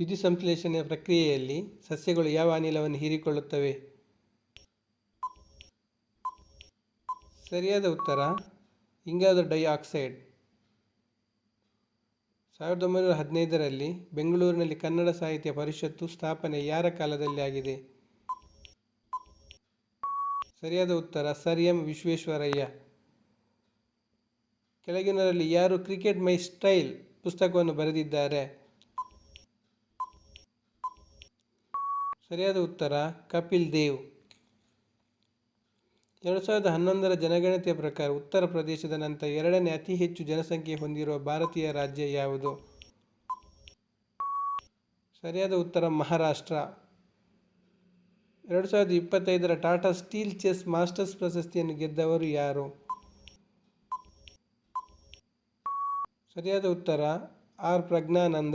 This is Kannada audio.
ದ್ಯುತಿಸಂಶ್ಲೇಷಣೆಯ ಪ್ರಕ್ರಿಯೆಯಲ್ಲಿ ಸಸ್ಯಗಳು ಯಾವ ಅನಿಲವನ್ನು ಹೀರಿಕೊಳ್ಳುತ್ತವೆ? ಸರಿಯಾದ ಉತ್ತರ ಇಂಗಾದ ಡೈಆಕ್ಸೈಡ್. ಸಾವಿರದ ಒಂಬೈನೂರ ಹದಿನೈದರಲ್ಲಿ ಬೆಂಗಳೂರಿನಲ್ಲಿ ಕನ್ನಡ ಸಾಹಿತ್ಯ ಪರಿಷತ್ತು ಸ್ಥಾಪನೆ ಯಾರ ಕಾಲದಲ್ಲಿ ಆಗಿದೆ? ಸರಿಯಾದ ಉತ್ತರ, ಸರ್ ಎಂ ವಿಶ್ವೇಶ್ವರಯ್ಯ. ಕೆಳಗಿನರಲ್ಲಿ ಯಾರು ಕ್ರಿಕೆಟ್ ಮೈ ಸ್ಟೈಲ್ ಪುಸ್ತಕವನ್ನು ಬರೆದಿದ್ದಾರೆ? ಸರಿಯಾದ ಉತ್ತರ, ಕಪಿಲ್ ದೇವ್. ಎರಡು ಸಾವಿರದ ಹನ್ನೊಂದರ ಜನಗಣತಿಯ ಪ್ರಕಾರ ಉತ್ತರ ಪ್ರದೇಶದ ನಂತರ ಎರಡನೇ ಅತಿ ಹೆಚ್ಚು ಜನಸಂಖ್ಯೆ ಹೊಂದಿರುವ ಭಾರತೀಯ ರಾಜ್ಯ ಯಾವುದು? ಸರಿಯಾದ ಉತ್ತರ, ಮಹಾರಾಷ್ಟ್ರ. ಎರಡು ಸಾವಿರದ ಇಪ್ಪತ್ತೈದರ ಟಾಟಾ ಸ್ಟೀಲ್ ಚೆಸ್ ಮಾಸ್ಟರ್ಸ್ ಪ್ರಶಸ್ತಿಯನ್ನು ಗೆದ್ದವರು ಯಾರು? ಸರಿಯಾದ ಉತ್ತರ, ಆರ್. ಪ್ರಜ್ಞಾನಂದ.